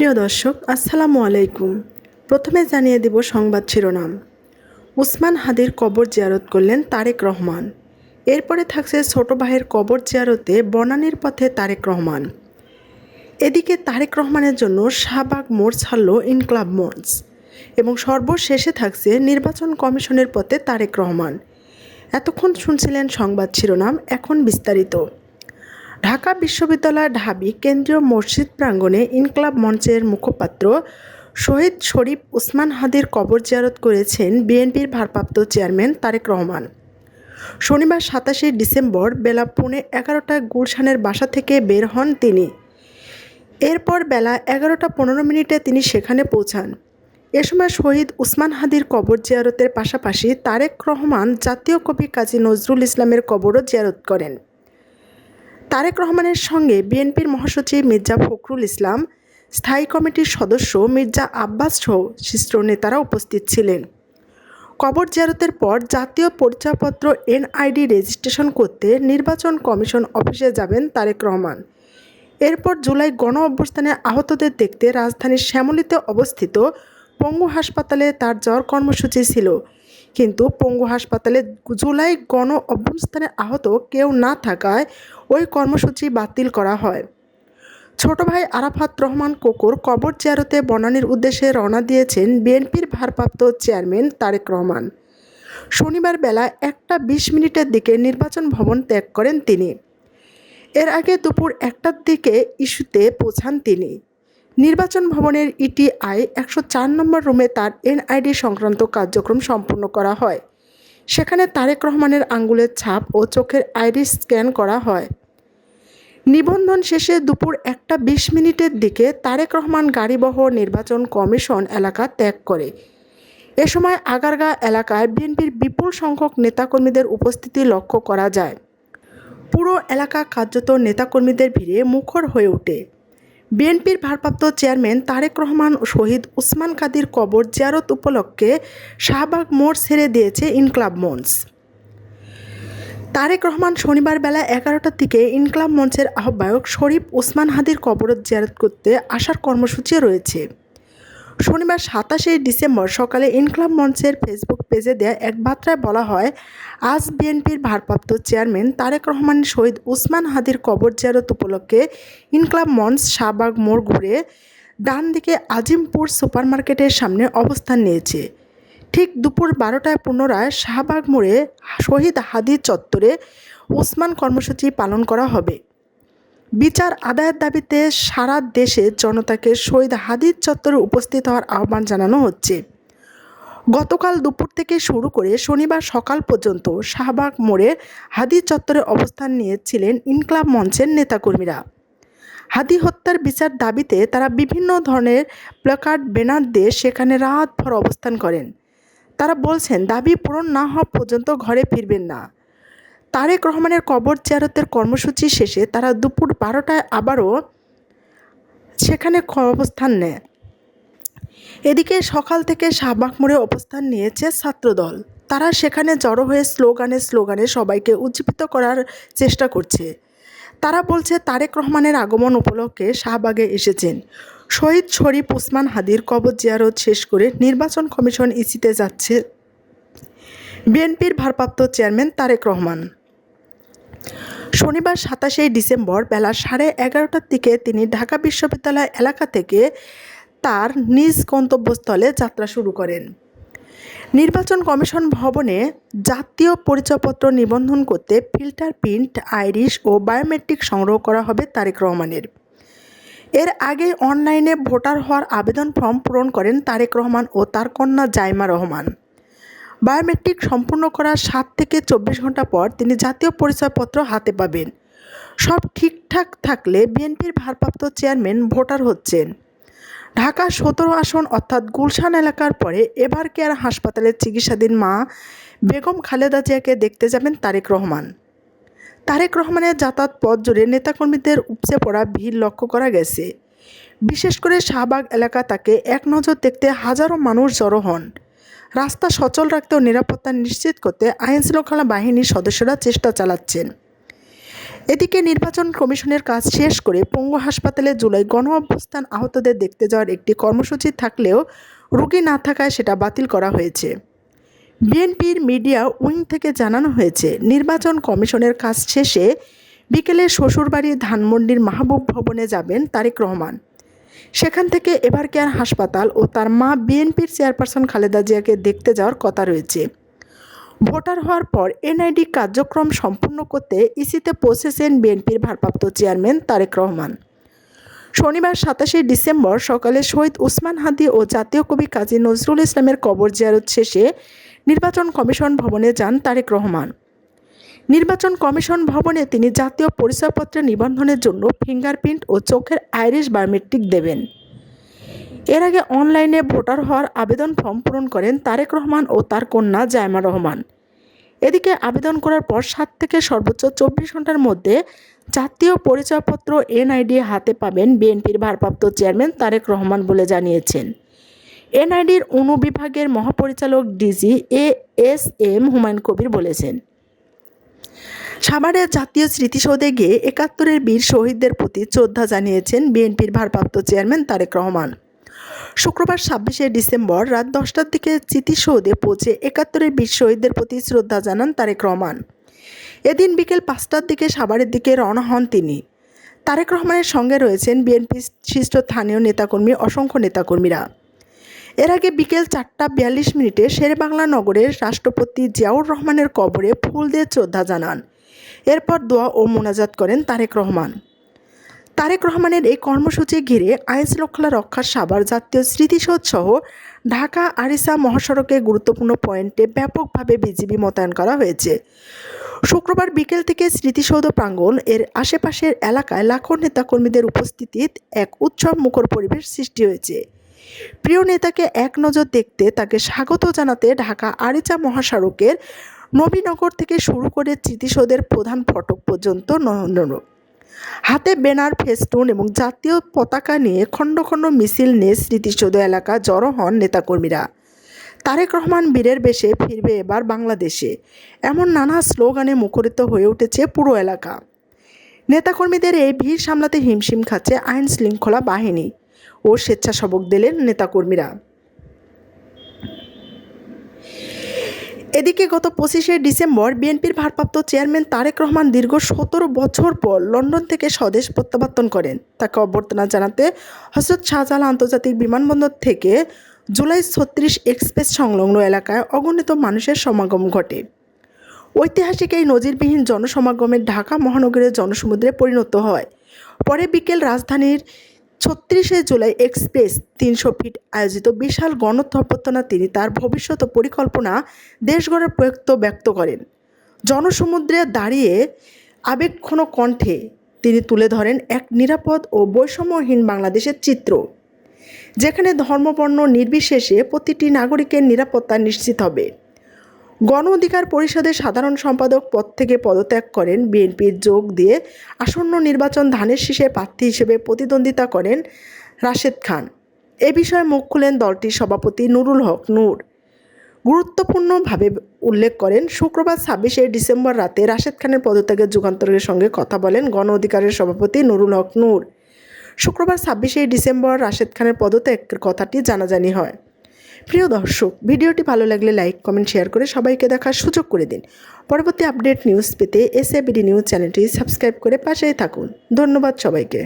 প্রিয় দর্শক, আসসালামু আলাইকুম। প্রথমে জানিয়ে দেব সংবাদ শিরোনাম। উসমান হাদির কবর জিয়ারত করলেন তারেক রহমান। এরপরে থাকছে ছোট ভাইয়ের কবর জিয়ারতে বনানীর পথে তারেক রহমান। এদিকে তারেক রহমানের জন্য শাহবাগ মোড় ছাড়ল ইনকলাব মঞ্চ এবং সর্বশেষে থাকছে নির্বাচন কমিশনের পথে তারেক রহমান। এতক্ষণ শুনছিলেন সংবাদ শিরোনাম, এখন বিস্তারিত। ঢাকা বিশ্ববিদ্যালয় ঢাবি কেন্দ্রীয় মসজিদ প্রাঙ্গণে ইনকলাব মঞ্চের মুখপাত্র শহীদ শরীফ উসমান হাদির কবর জিয়ারত করেছেন বিএনপির ভারপ্রাপ্ত চেয়ারম্যান তারেক রহমান। শনিবার সাতাশে ডিসেম্বর বেলা পৌনে এগারোটায় গুলশানের বাসা থেকে বের হন তিনি। এরপর বেলা এগারোটা পনেরো মিনিটে তিনি সেখানে পৌঁছান। এ সময় শহীদ উসমান হাদির কবর জিয়ারতের পাশাপাশি তারেক রহমান জাতীয় কবি কাজী নজরুল ইসলামের কবরও জিয়ারত করেন। তারেক রহমানের সঙ্গে বিএনপির মহাসচিব মির্জা ফখরুল ইসলাম, স্থায়ী কমিটির সদস্য মির্জা আব্বাস সহ শীর্ষ নেতারা উপস্থিত ছিলেন। কবর জিয়ারতের পর জাতীয় পরিচয়পত্র এনআইডি রেজিস্ট্রেশন করতে নির্বাচন কমিশন অফিসে যাবেন তারেক রহমান। এরপর জুলাই গণ অভ্যস্থানে আহতদের দেখতে রাজধানীর শ্যামলীতে অবস্থিত পঙ্গু হাসপাতালে তার জ্বর কর্মসূচি ছিল। কিন্তু পঙ্গু হাসপাতালে জুলাই গণ অভ্যুত্থানে আহত কেউ না থাকায় ওই কর্মসূচি বাতিল করা হয়। ছোট ভাই আরাফাত রহমান কোকর কবর জিয়ারতে বনানির উদ্দেশ্যে রওনা দিয়েছেন বিএনপির ভারপ্রাপ্ত চেয়ারম্যান তারেক রহমান। শনিবার বেলা একটা বিশ মিনিটের দিকে নির্বাচন ভবন ত্যাগ করেন তিনি। এর আগে দুপুর একটার দিকে ইস্যুতে পৌঁছান তিনি। নির্বাচন ভবনের ইটিআই একশো চার নম্বর রুমে তার এনআইডি সংক্রান্ত কার্যক্রম সম্পন্ন করা হয়। সেখানে তারেক রহমানের আঙ্গুলের ছাপ ও চোখের আইরিস স্ক্যান করা হয়। নিবন্ধন শেষে দুপুর একটা বিশ মিনিটের দিকে তারেক রহমান গাড়িবহ নির্বাচন কমিশন এলাকা ত্যাগ করে। এ সময় আগারগা এলাকায় বিএনপির বিপুল সংখ্যক নেতাকর্মীদের উপস্থিতি লক্ষ্য করা যায়। পুরো এলাকা কার্যত নেতাকর্মীদের ভিড়ে মুখর হয়ে ওঠে। বিএনপির ভারপ্রাপ্ত চেয়ারম্যান তারেক রহমান শহীদ উসমান কাদির কবর জিয়ারত উপলক্ষে শাহবাগ মোড় ছেড়ে দিয়েছে ইনকলাব মঞ্চ। তারেক রহমান শনিবার বেলা এগারোটার দিকে ইনকলাব মঞ্চের আহ্বায়ক শরীফ উসমান হাদির কবর জিয়ারত করতে আসার কর্মসূচি রয়েছে। শনিবার সাতাশে ডিসেম্বর সকালে ইনকলাব মঞ্চের ফেসবুক পেজে দেয়া এক বার্তায় বলা হয়, আজ বিএনপির ভারপ্রাপ্ত চেয়ারম্যান তারেক রহমান শহীদ উসমান হাদির কবর জিয়ারত উপলক্ষে ইনকলাব মঞ্চ শাহবাগ মোড় ঘুরে ডান দিকে আজিমপুর সুপারমার্কেটের সামনে অবস্থান নিয়েছে। ঠিক দুপুর বারোটায় পুনরায় শাহবাগ মোড়ে শহীদ হাদির চত্বরে ওসমান কর্মসূচি পালন করা হবে। বিচার আদায়ের দাবিতে সারা দেশে জনতাকে শহীদ হাদির চত্বরে উপস্থিত হওয়ার আহ্বান জানানো হচ্ছে। গতকাল দুপুর থেকে শুরু করে শনিবার সকাল পর্যন্ত শাহবাগ মোড়ে হাদি চত্বরে অবস্থান নিয়েছিলেন ইনকলাব মঞ্চের নেতাকর্মীরা। হাদি হত্যার বিচার দাবিতে তারা বিভিন্ন ধরনের প্ল্যাকার্ড, ব্যানার দিয়ে সেখানে রাতভর অবস্থান করেন। তারা বলছেন, দাবি পূরণ না হওয়া পর্যন্ত ঘরে ফিরবেন না। তারেক রহমানের কবর জিয়ারতের কর্মসূচি শেষে তারা দুপুর বারোটায় আবারও সেখানে অবস্থান নেয়। এদিকে সকাল থেকে শাহবাগ মোড়ে অবস্থান নিয়েছে ছাত্রদল। তারা সেখানে জড়ো হয়ে স্লোগানে স্লোগানে সবাইকে উজ্জীবিত করার চেষ্টা করছে। তারা বলছে, তারেক রহমানের আগমন উপলক্ষে শাহবাগে এসেছেন। শহীদ শরীফ ওসমান হাদির কবর জিয়ারত শেষ করে নির্বাচন কমিশন ইসিতে যাচ্ছে। বিএনপির ভারপ্রাপ্ত চেয়ারম্যান তারেক রহমান। শনিবার সাতাশে ডিসেম্বর বেলা সাড়ে এগারোটার দিকে তিনি ঢাকা বিশ্ববিদ্যালয় এলাকা থেকে তার নিজ গন্তব্যস্থলে যাত্রা শুরু করেন। নির্বাচন কমিশন ভবনে জাতীয় পরিচয়পত্র নিবন্ধন করতে ফিল্টার প্রিন্ট, আইরিশ ও বায়োমেট্রিক সংগ্রহ করা হবে তারেক রহমানের। এর আগে অনলাইনে ভোটার হওয়ার আবেদন ফর্ম পূরণ করেন তারেক রহমান ও তার কন্যা জাইমা রহমান। বায়োমেট্রিক সম্পূর্ণ করার সাত থেকে চব্বিশ ঘণ্টা পর তিনি জাতীয় পরিচয়পত্র হাতে পাবেন। সব ঠিকঠাক থাকলে বিএনপির ভারপ্রাপ্ত চেয়ারম্যান, ভোটার হচ্ছেন। ঢাকা সতেরো আসন অর্থাৎ গুলশান এলাকার পরে এবার কেয়ার হাসপাতালে চিকিৎসাধীন মা বেগম খালেদা জিয়াকে দেখতে যাবেন তারেক রহমান। তারেক রহমানের যাতায়াত পথ জুড়ে নেতাকর্মীদের উপচে পড়া ভিড় লক্ষ্য করা গেছে। বিশেষ করে শাহবাগ এলাকা তাকে এক নজর দেখতে হাজারো মানুষ জড়ো হন। রাস্তা সচল রাখতে ও নিরাপত্তা নিশ্চিত করতে আইন শৃঙ্খলা বাহিনীর সদস্যরা চেষ্টা চালাচ্ছেন। এদিকে নির্বাচন কমিশনের কাজ শেষ করে পঙ্গু হাসপাতালে জুলাই গণ অভ্যুত্থান আহতদের দেখতে যাওয়ার একটি কর্মসূচি থাকলেও রুগী না থাকায় সেটা বাতিল করা হয়েছে। বিএনপির মিডিয়া উইং থেকে জানানো হয়েছে, নির্বাচন কমিশনের কাজ শেষে বিকেলে শ্বশুরবাড়ি ধানমন্ডির মাহবুব ভবনে যাবেন তারেক রহমান। সেখান থেকে এবার কেয়ার হাসপাতাল ও তার মা বিএনপির চেয়ারপারসন খালেদা জিয়াকে দেখতে যাওয়ার কথা রয়েছে। ভোটার হওয়ার পর এনআইডি কার্যক্রম সম্পূর্ণ করতে ইসিতে পৌঁছেছেন বিএনপির ভারপ্রাপ্ত চেয়ারম্যান তারেক রহমান। শনিবার সাতাশে ডিসেম্বর সকালে শহীদ উসমান হাদি ও জাতীয় কবি কাজী নজরুল ইসলামের কবর জিয়ারত শেষে নির্বাচন কমিশন ভবনে যান তারেক রহমান। নির্বাচন কমিশন ভবনে তিনি জাতীয় পরিচয়পত্রের নিবন্ধনের জন্য ফিঙ্গারপ্রিন্ট ও চোখের আইরিশ বায়োমেট্রিক দেবেন। এর আগে অনলাইনে ভোটার হওয়ার আবেদন ফর্ম পূরণ করেন তারেক রহমান ও তার কন্যা জায়মা রহমান। এদিকে আবেদন করার পর সাত থেকে সর্বোচ্চ চব্বিশ ঘণ্টার মধ্যে জাতীয় পরিচয়পত্র এনআইডি হাতে পাবেন বিএনপির ভারপ্রাপ্ত চেয়ারম্যান তারেক রহমান বলে জানিয়েছেন। এনআইডির অনুবিভাগের মহাপরিচালক DG A S M Humayun Kabir বলেছেন। সাভারের জাতীয় স্মৃতিসৌধে গিয়ে একাত্তরের বীর শহীদদের প্রতি শ্রদ্ধা জানিয়েছেন বিএনপির ভারপ্রাপ্ত চেয়ারম্যান তারেক রহমান। শুক্রবার ছাব্বিশে ডিসেম্বর রাত দশটার দিকে স্মৃতিসৌধে পৌঁছে একাত্তরের বীর শহীদদের প্রতি শ্রদ্ধা জানান তারেক রহমান। এদিন বিকেল পাঁচটার দিকে সাভারের দিকে রওনা হন তিনি। তারেক রহমানের সঙ্গে রয়েছেন বিএনপির শীর্ষ স্থানীয় নেতাকর্মী অসংখ্য নেতাকর্মীরা। এর আগে বিকেল চারটা বিয়াল্লিশ মিনিটে শেরেবাংলা নগরের রাষ্ট্রপতি জিয়াউর রহমানের কবরে ফুল দিয়ে শ্রদ্ধা জানান। এরপর দোয়া ও মোনাজাত করেন তারেক রহমান। তারেক রহমানের এই কর্মসূচি ঘিরে আইন শৃঙ্খলা রক্ষার সাবার জাতীয় স্মৃতিসৌধ সহ ঢাকা আরিসা মহাসড়কে গুরুত্বপূর্ণ পয়েন্টে ব্যাপকভাবে বিজিবি মোতায়েন করা হয়েছে। শুক্রবার বিকেল থেকে স্মৃতিসৌধ প্রাঙ্গণ এর আশেপাশের এলাকায় লাখো নেতাকর্মীদের উপস্থিতিতে এক উৎসব মুখর পরিবেশ সৃষ্টি হয়েছে। প্রিয় নেতাকে এক নজর দেখতে তাকে স্বাগত জানাতে ঢাকা আরিচা মহাসড়কের নবীনগর থেকে শুরু করে স্মৃতিসৌধের প্রধান ফটক পর্যন্ত হাতে ব্যানার, ফেস্টুন এবং জাতীয় পতাকা নিয়ে খণ্ড খণ্ড মিছিল নিয়ে স্মৃতিসৌধ এলাকা জড়ো হন নেতাকর্মীরা। তারেক রহমান বীরের বেশে ফিরবে এবার বাংলাদেশে। এমন নানা স্লোগানে মুখরিত হয়ে উঠেছে পুরো এলাকা। নেতাকর্মীদের এই ভিড় সামলাতে হিমশিম খাচ্ছে আইন শৃঙ্খলা বাহিনী ও স্বেচ্ছাসেবক দিলেন নেতাকর্মীরা। এদিকে গত পঁচিশে ডিসেম্বর বিএনপির ভারপ্রাপ্ত চেয়ারম্যান তারেক রহমান দীর্ঘ সতেরো বছর পর লন্ডন থেকে স্বদেশ প্রত্যাবর্তন করেন। তাকে অভ্যর্থনা জানাতে হজরত শাহজালাল আন্তর্জাতিক বিমানবন্দর থেকে জুলাই ছত্রিশ এক্সপ্রেস সংলগ্ন এলাকায় অগণিত মানুষের সমাগম ঘটে। ঐতিহাসিক এই নজিরবিহীন জনসমাগমের ঢাকা মহানগরের জনসমুদ্রে পরিণত হয়। পরে বিকেল রাজধানীর ছত্রিশে জুলাই এক্সপ্রেস তিনশো ফিট আয়োজিত বিশাল গণঅভ্যর্থনা তিনি তার ভবিষ্যৎ পরিকল্পনা দেশ গড়ার প্রয়ত্ন ব্যক্ত করেন। জনসমুদ্রে দাঁড়িয়ে আবেগঘন কণ্ঠে তিনি তুলে ধরেন এক নিরাপদ ও বৈষম্যহীন বাংলাদেশের চিত্র, যেখানে ধর্মবর্ণ নির্বিশেষে প্রতিটি নাগরিকের নিরাপত্তা নিশ্চিত হবে। গণ অধিকার পরিষদের সাধারণ সম্পাদক পদ থেকে পদত্যাগ করেন বিএনপির যোগ দিয়ে আসন্ন নির্বাচন ধানের শীষে প্রার্থী হিসেবে প্রতিদ্বন্দ্বিতা করেন রাশেদ খান। এ বিষয়ে মুখ খুলেন দলটির সভাপতি নুরুল হক নূর। গুরুত্বপূর্ণভাবে উল্লেখ করেন, শুক্রবার ছাব্বিশে ডিসেম্বর রাতে রাশেদ খানের পদত্যাগের যুগান্তরের সঙ্গে কথা বলেন গণ অধিকারের সভাপতি নুরুল হক নূর। শুক্রবার ছাব্বিশে ডিসেম্বর রাশেদ খানের পদত্যাগের কথাটি জানাজানি হয়। প্রিয় দর্শক, ভিডিওটি ভালো লাগলে লাইক, কমেন্ট, শেয়ার করে সবাইকে দেখার সুযোগ করে দিন। পরবর্তী আপডেট নিউজ পেতে এসএবিডি নিউজ চ্যানেলটি সাবস্ক্রাইব করে পাশেই থাকুন। ধন্যবাদ সবাইকে।